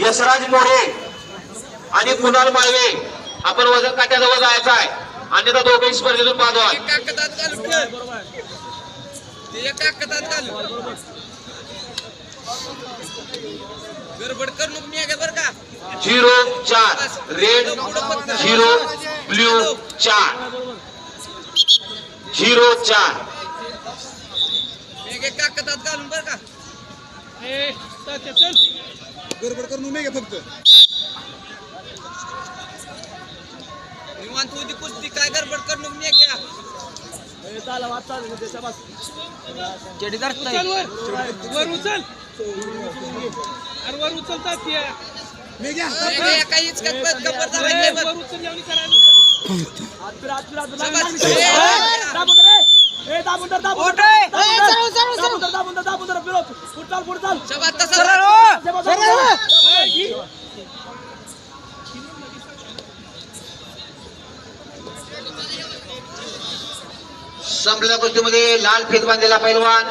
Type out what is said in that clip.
यशराज मोरे आणि कुणाल माळवे. आपण वजन काट्याजवळ जायचं आहे. अन्यथा दोघे स्पर्धेतून बाद व्हाल. झिरो चार. रेड झिरो ब्ल्यू चार. झिरो चार. मी काकदात घालून बर का. गडबड करून नाही फक्त. निवांत होती कुस्ती काय गडबड करू नको मी घ्या जडी वर उचल अरे वर उचलतात. मी घ्या काहीच वर उचल जेवणी करायला संपलेल्या कुस्तीमध्ये लाल फेत बांधलेला पैलवान.